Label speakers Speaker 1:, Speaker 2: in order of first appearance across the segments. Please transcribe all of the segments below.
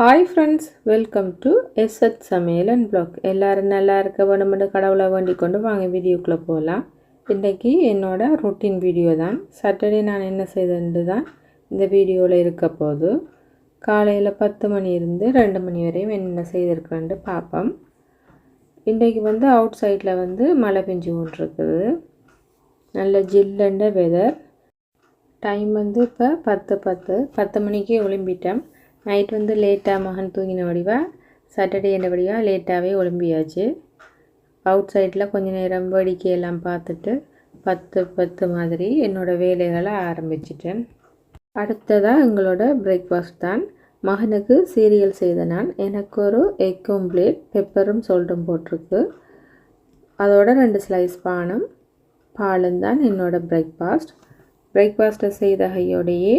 Speaker 1: Hi friends welcome to எஸ்எத் சமையல் and black எல்லோரும் நல்லா இருக்க வேணுமென்று கடவுளை வேண்டிக் கொண்டு வாங்க வீடியோக்குள்ளே போகலாம். இன்றைக்கி என்னோடய ரொட்டீன் வீடியோ தான். சாட்டர்டே நான் என்ன செய்தேன்ட்டு தான் இந்த வீடியோவில் இருக்க போது காலையில் பத்து மணி இருந்து ரெண்டு மணி வரையும் என்ன செய்திருக்கிறேன்ட்டு பார்ப்போம். இன்றைக்கு வந்து அவுட் சைடில் வந்து மழை பெஞ்சு கொண்டிருக்குது. நல்ல ஜில்லுண்ட வெதர் டைம் வந்து இப்போ பத்து பத்து பத்து மணிக்கே ஒளிம்பிட்டேன் நைட் வந்து லேட்டாக மகன் தூங்கின வடிவா? சாட்டர்டே என்ற வடிவா? லேட்டாகவே ஒளிம்பியாச்சு அவுட் சைடில் கொஞ்சம் நேரம் வேடிக்கையெல்லாம் பார்த்துட்டு பத்து பத்து மாதிரி என்னோடய வேலைகளை ஆரம்பிச்சிட்டேன். அடுத்ததாக எங்களோட பிரேக்ஃபாஸ்ட் தான். மகனுக்கு சீரியல் செய்த நான். எனக்கு ஒரு எக் பிளேட் பெப்பரும் சொல்ட்டும் போட்டிருக்கு. அதோட ரெண்டு ஸ்லைஸ் பானம் பாலும் தான் என்னோடய பிரேக்ஃபாஸ்ட் பிரேக்ஃபாஸ்ட்டை செய்த கையோடையே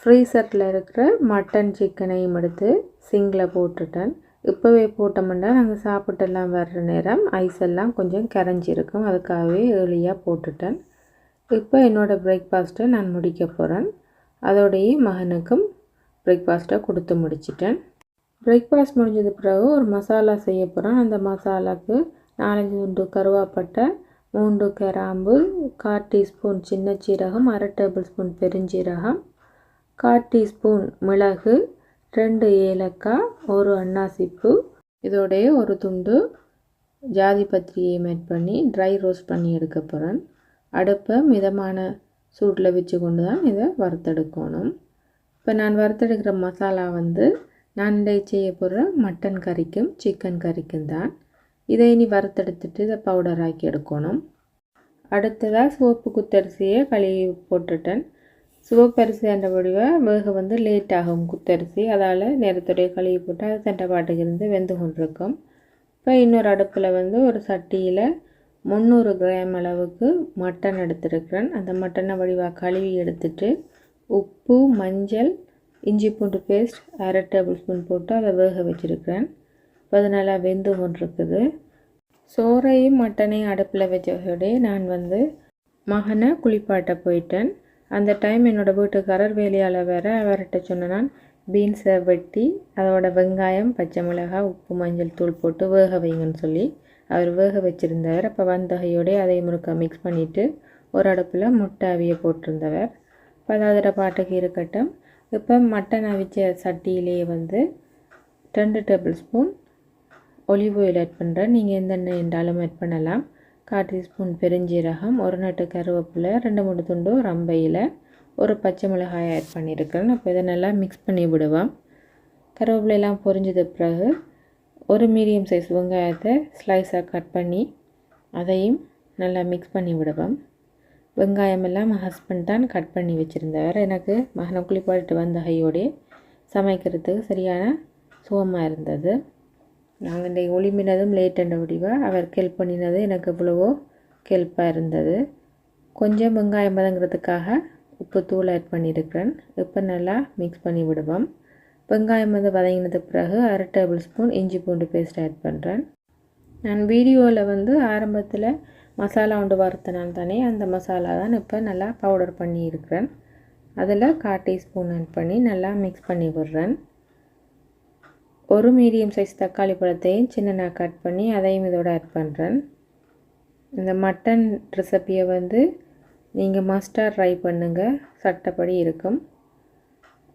Speaker 1: ஃப்ரீசரில் இருக்கிற மட்டன் சிக்கனையும் எடுத்து சிங்கில் போட்டுட்டேன். இப்போவே போட்டோம்னா நாங்கள் சாப்பிட்டெல்லாம் வர்ற நேரம் ஐஸ் எல்லாம் கொஞ்சம் கரைஞ்சிருக்கும். அதுக்காகவே ஏர்லியாக போட்டுட்டேன். இப்போ என்னோடய பிரேக்ஃபாஸ்ட்டை நான் முடிக்க போகிறேன் அதோடைய மகனுக்கும் பிரேக்ஃபாஸ்ட்டை கொடுத்து முடிச்சிட்டேன். பிரேக்ஃபாஸ்ட் முடிஞ்சது பிறகு ஒரு மசாலா செய்ய போகிறேன் அந்த மசாலாவுக்கு நாலஞ்சு துண்டு கருவாப்பட்டை மூன்று கிராம்பு கால் டீஸ்பூன் சின்ன சீரகம் அரை டேபிள் ஸ்பூன் பெருஞ்சீரகம் கால் டீஸ்பூன் மிளகு ரெண்டு ஏலக்காய் ஒரு அன்னாசிப்பூ. இதோடைய ஒரு துண்டு ஜாதி பத்திரியை மேட் பண்ணி ட்ரை ரோஸ்ட் பண்ணி எடுக்க போகிறேன் அடுப்பை மிதமான சூட்டில் வச்சு கொண்டு தான் இதை வறுத்தெடுக்கணும். இப்போ நான் வறுத்தெடுக்கிற மசாலா வந்து நான் இதை செய்ய போகிற மட்டன் கறிக்கும் சிக்கன் கறிக்கும் தான். இதை இனி வறுத்தெடுத்துட்டு இதை பவுடர் ஆக்கி எடுக்கணும். அடுத்ததாக சோப்பு குத்தரிசியை கழுவி போட்டுட்டேன். சிவப்பரிசி என்ற வடிவை வேக வந்து லேட் ஆகும் குத்தரிசி. அதால் நேரத்துடைய கழுவி போட்டு அது தண்டை பாட்டுக்கு இருந்து வெந்து கொண்டிருக்கும். இப்போ இன்னொரு அடுப்பில் வந்து ஒரு சட்டியில் முந்நூறு கிராம் அளவுக்கு மட்டன் எடுத்துருக்கிறேன். அந்த மட்டனை வடிவாக கழுவி எடுத்துட்டு உப்பு மஞ்சள் இஞ்சி பூண்டு பேஸ்ட் அரை டேபிள் ஸ்பூன் போட்டு அதை வேக வச்சுருக்கிறேன். இப்போ அது நல்லா வெந்து கொண்டிருக்குது. சோறையும் மட்டனையும் அடுப்பில் வச்சதோடய நான் வந்து மகனை குளிப்பாட்ட போயிட்டேன். அந்த டைம் என்னோடய வீட்டுக்காரர் வேலையால் வேறு. அவர்கிட்ட நான் பீன்ஸை வெட்டி அதோட வெங்காயம் பச்சை மிளகாய் உப்பு மஞ்சள் தூள் போட்டு வேக வைங்கன்னு சொல்லி. அவர் வேக வச்சுருந்தவர் அப்போ வந்தகையோடய அதை முறுக்க மிக்ஸ் பண்ணிவிட்டு ஒரு அடுப்பில் முட்டை அவிய போட்டிருந்தவர். இப்போ அதோட பாட்டுக்கு இருக்கட்டும். இப்போ மட்டன் அவிச்ச சட்டியிலேயே வந்து ரெண்டு tablespoon olive oil add பண்ணுறேன் நீங்கள் எந்த எண்ணெய் என்றாலும் ஆட் பண்ணலாம். கால் டீஸ்பூன் பெருஞ்சீரகம் ஒரு நட்டு கருவேப்பிலை ரெண்டு மூணு துண்டு ரம்பையில் ஒரு பச்சை மிளகாய் ஆட் பண்ணியிருக்கேன். அப்போ இதை நல்லா மிக்ஸ் பண்ணி விடுவோம் கருவேப்பிலையெல்லாம் பொரிஞ்சது பிறகு ஒரு மீடியம் சைஸ் வெங்காயத்தை ஸ்லைஸாக கட் பண்ணி அதையும் நல்லா மிக்ஸ் பண்ணி விடுவோம் வெங்காயம் எல்லாம் ஹஸ்பண்ட் தான் கட் பண்ணி வச்சுருந்தவர் எனக்கு மகனை குளிப்பாட்டு வந்த கையோடே சமைக்கிறதுக்கு சரியான சுகமாக இருந்தது. நாங்கள் இந்த ஒளிமினதும் லேட் என்ற வடிவாக அவர் ஹெல்ப் பண்ணினது எனக்கு எவ்வளவோ ஹெல்ப்பாக இருந்தது. கொஞ்சம் வெங்காயம் மதங்கிறதுக்காக உப்பு தூள் ஆட் பண்ணியிருக்கிறேன் இப்போ நல்லா மிக்ஸ் பண்ணி விடுவோம். வெங்காயம் வந்து வதங்கினதுக்கு பிறகு அரை டேபிள் ஸ்பூன் இஞ்சி பூண்டு பேஸ்ட் ஆட் பண்ணுறேன் நான் வீடியோவில் வந்து ஆரம்பத்தில் மசாலா ஒன்று வறுத்தனால் தானே அந்த மசாலா தான் இப்போ நல்லா பவுடர் பண்ணியிருக்கிறேன் அதில் கால் டீஸ்பூன் ஆட் பண்ணி நல்லா மிக்ஸ் பண்ணி விடுறேன். ஒரு மீடியம் சைஸ் தக்காளி பழத்தையும் சின்னனாக கட் பண்ணி அதையும் இதோட ஆட் பண்ணுறேன் இந்த மட்டன் ரெசிப்பியை வந்து நீங்கள் மஸ்டாக ட்ரை பண்ணுங்கள் சட்டப்படி இருக்கும்.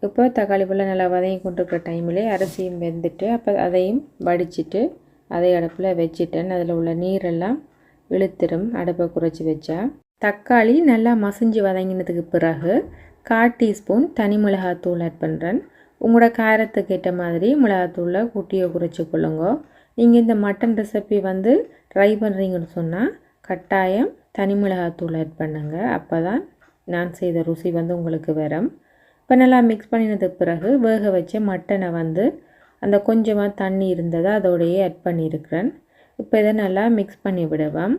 Speaker 1: இப்போ தக்காளி பழம் நல்லா வதங்கி கொண்டிருக்கிற டைம்லேயே அரிசியும் வெந்துட்டு அப்போ அதையும் வடிச்சிட்டு அதை அடுப்பில் வச்சுட்டேன். அதில் உள்ள நீரெல்லாம் இழுத்துடும் அடுப்பை குறைச்சி வச்சா. தக்காளி நல்லா மசிஞ்சு வதங்கினதுக்கு பிறகு கால் டீஸ்பூன் தனி மிளகாத்தூள் ஆட் பண்ணுறேன் உங்களோட காரத்துக்கு ஏற்ற மாதிரி மிளகாத்தூளை கூட்டியோ குறைச்சி கொள்ளுங்க. நீங்கள் இந்த மட்டன் ரெசிபி வந்து ட்ரை பண்ணுறீங்கன்னு சொன்னால் கட்டாயம் தனி மிளகாத்தூள் ஆட் பண்ணுங்கள் அப்போ தான் நான் செய்த ருசி வந்து உங்களுக்கு வரும். இப்போ நல்லா மிக்ஸ் பண்ணினதுக்கு பிறகு வேக வச்ச மட்டனை வந்து அந்த கொஞ்சமாக தண்ணி இருந்ததை அதோடையே ஆட் பண்ணியிருக்கிறேன் இப்போ இதை நல்லா மிக்ஸ் பண்ணி விடுவேன்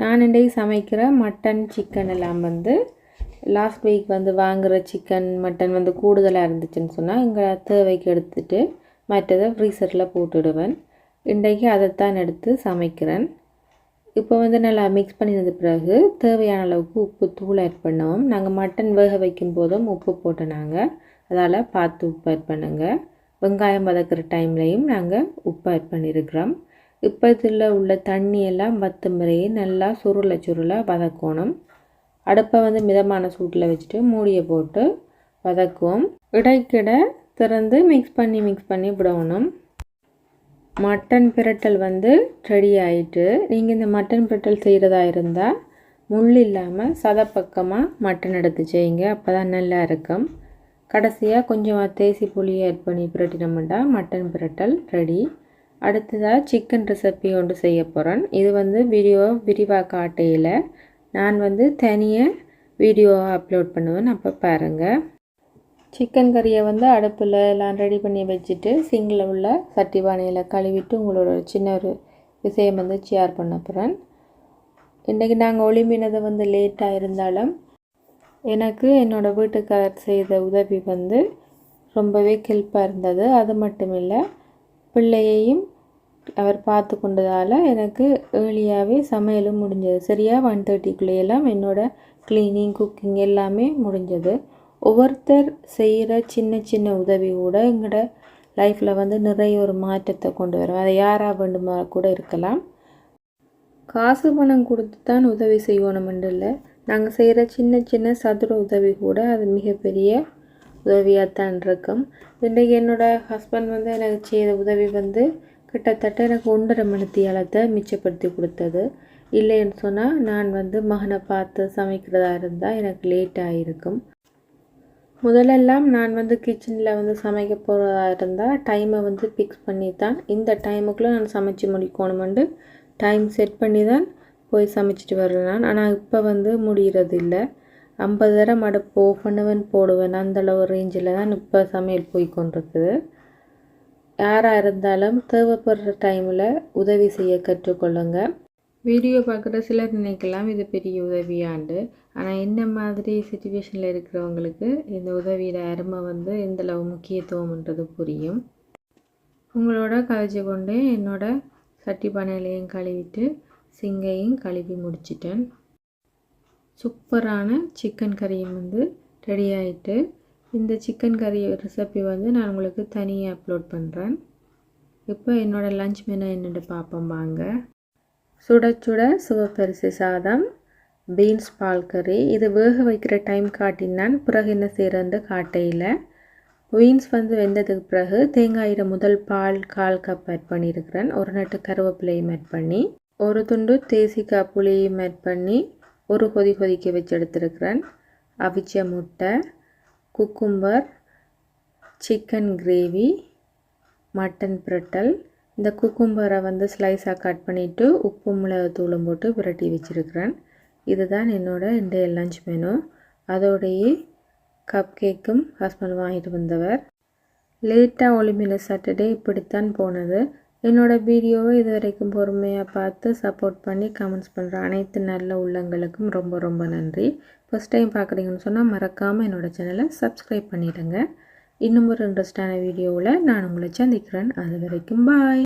Speaker 1: நான் இன்றைக்கு சமைக்கிற மட்டன் சிக்கன் எல்லாம் வந்து லாஸ்ட் வீக் வந்து வாங்குகிற சிக்கன் மட்டன் வந்து கூடுதலாக இருந்துச்சுன்னு சொன்னால் இங்கே தேவைக்கு எடுத்துகிட்டு மற்றதை ஃப்ரீசரில் போட்டுடுவேன். இன்றைக்கு அதைத்தான் எடுத்து சமைக்கிறேன். இப்போ வந்து நல்லா மிக்ஸ் பண்ணினது பிறகு தேவையான அளவுக்கு உப்பு தூள் ஆட் பண்ணுவோம் நாங்கள் மட்டன் வேக வைக்கும் போதும் உப்பு போட்டோம் நாங்கள் அதால் பார்த்து உப்பு ஆட் பண்ணுங்கள் வெங்காயம் வதக்கிற டைம்லையும் நாங்கள் உப்பு ஆட் பண்ணியிருக்கிறோம் இப்போ இதில் உள்ள தண்ணியெல்லாம் வத்து முறையே நல்லா சுருளை சுருளை வதக்கணும். அடுப்பை வந்து மிதமான சூட்டில் வச்சுட்டு மூடியை போட்டு வதக்குவோம். இடைக்கிட திறந்து மிக்ஸ் பண்ணி மிக்ஸ் பண்ணி விடணும். மட்டன் பிரட்டல் வந்து ரெடி ஆயிட்டு நீங்கள் இந்த மட்டன் பிரட்டல் செய்கிறதா இருந்தால் முள் இல்லாமல் சதப்பக்கமாக மட்டன் எடுத்து செய்யுங்க. அப்போ தான் நல்லா இருக்கும். கடைசியாக கொஞ்சமாக தேசி புளியை ஆட் பண்ணி பிரட்டினோம்னா மட்டன் பிரட்டல் ரெடி அடுத்ததாக சிக்கன் ரெசிபி ஒன்று செய்ய போகிறேன் இது வந்து வீடியோ விரிவாக காட்டையில் நான் வந்து தனியாக வீடியோ அப்லோட் பண்ணுவேன். அப்போ பாருங்கள் சிக்கன் கறியை வந்து அடுப்பில் எல்லாம் ரெடி பண்ணி வச்சுட்டு சிங்கில் உள்ள சட்டி பானையில் கழுவிட்டு உங்களோட சின்ன ஒரு விஷயம் வந்து ஷேர் பண்ண போகிறேன் இன்றைக்கி நாங்கள் ஒளிமினது வந்து லேட்டாக இருந்தாலும் எனக்கு என்னோடய வீட்டுக்காரர் செய்த உதவி வந்து ரொம்பவே ஹெல்ப்பாக இருந்தது. அது மட்டும் இல்லை பிள்ளையையும் அவர் பார்த்து கொண்டதால் எனக்கு ஏர்லியாகவே சமையலும் முடிஞ்சது. சரியாக ஒன் தேர்ட்டிக்குள்ளேயெல்லாம் என்னோடய க்ளீனிங் குக்கிங் எல்லாமே முடிஞ்சது. ஒவ்வொருத்தர் செய்கிற சின்ன சின்ன உதவி கூட எங்களோட லைஃப்பில் வந்து நிறைய ஒரு மாற்றத்தை கொண்டு வரும். அதை யாராக வேண்டுமா கூட இருக்கலாம். காசு பணம் கொடுத்து தான் உதவி செய்வோணுமென்று இல்லை. நாங்கள் செய்கிற சின்ன சின்ன சதுர உதவி கூட அது மிகப்பெரிய உதவியாக தான் இருக்கும். இன்றைக்கு என்னோடய ஹஸ்பண்ட் வந்து எனக்கு செய்த உதவி வந்து கிட்டத்தட்ட எனக்கு ஒன்றரை மணி தியாலத்தை மிச்சப்படுத்தி கொடுத்தது. இல்லைன்னு சொன்னால் நான் வந்து மகனை பார்த்து சமைக்கிறதா இருந்தால் எனக்கு லேட் ஆகிருக்கும் முதலெல்லாம் நான் வந்து கிச்சனில் வந்து சமைக்க போகிறதா இருந்தால் டைமை வந்து ஃபிக்ஸ் பண்ணி தான் இந்த டைமுக்குள்ளே நான் சமைச்சு முடிக்கணுமெண்டு டைம் செட் பண்ணி தான் போய் சமைச்சிட்டு வரேன் நான் ஆனால் இப்போ வந்து முடிகிறது இல்லை ஐம்பது தரம் அடுப்பு ஓ பண்ணுவேன் போடுவேன் அந்தளவு ரேஞ்சில் தான் இப்போ சமையல் போய் கொண்டிருக்குது. யாராக இருந்தாலும் தேவைப்படுற டைமில் உதவி செய்ய கற்றுக்கொள்ளுங்க. வீடியோ பார்க்குற சிலர் நினைக்கலாம் இது பெரிய உதவியாண்டு. ஆனால் என்ன மாதிரி சுச்சுவேஷனில் இருக்கிறவங்களுக்கு இந்த உதவியில் அருமை வந்து எந்தளவு முக்கியத்துவம்ன்றது புரியும். உங்களோட கழிச்சு கொண்டு என்னோடய சட்டி பானையிலையும் கழுவிட்டு சிங்கையும் கழுவி முடிச்சிட்டேன். சூப்பரான சிக்கன் கறியும் வந்து ரெடி ஆகிட்டு இந்த சிக்கன் கறி ரெசிபி வந்து நான் உங்களுக்கு தனியாக அப்லோட் பண்ணுறேன் இப்போ என்னோடய லஞ்ச் மெனு என்னென்னு பார்ப்போம் வாங்க. சுட சுட சிவப்பரிசி சாதம் பீன்ஸ் பால் கறி இது வேக வைக்கிற டைம் காட்டினான் பிறகு என்ன செய்கிறது காட்டையில். பீன்ஸ் வந்து வெந்ததுக்கு பிறகு தேங்காயில் முதல் பால் கால் கப் ஆட் பண்ணியிருக்கிறேன். ஒரு நட்டு கருவேப்பிலையும் ஆட் பண்ணி ஒரு துண்டு தேசிக்காய் புளியும் ஆட் பண்ணி ஒரு கொதி கொதிக்க வச்சு எடுத்துருக்கிறேன். அவிச்ச முட்டை குக்கும்பர் சிக்கன் கிரேவி மட்டன் பிரட்டல் இந்த குக்கும்பரை வந்து ஸ்லைஸாக கட் பண்ணிவிட்டு உப்பு மிளகு தூளும் போட்டு புரட்டி வச்சுருக்கிறேன். இதுதான் என்னோடய இன்றைய லஞ்ச் மெனு அதோடையே கப் கேக்கும் ஹஸ்பண்ட் வாங்கிட்டு வந்தவர். லேட்டாக ஒளிமின சாட்டர்டே இப்படித்தான் போனது. என்னோடய வீடியோவை இது வரைக்கும் பொறுமையாக பார்த்து சப்போர்ட் பண்ணி கமெண்ட்ஸ் பண்ணுற அனைத்து நல்ல உள்ளங்களுக்கும் ரொம்ப ரொம்ப நன்றி. ஃபஸ்ட் டைம் பார்க்குறீங்கன்னு சொன்னால் மறக்காமல் என்னோடய சேனலை சப்ஸ்கிரைப் பண்ணிவிடுங்க இன்னும் ஒரு இன்ட்ரெஸ்டான வீடியோவில் நான் உங்களை சந்திக்கிறேன். அது வரைக்கும் பாய்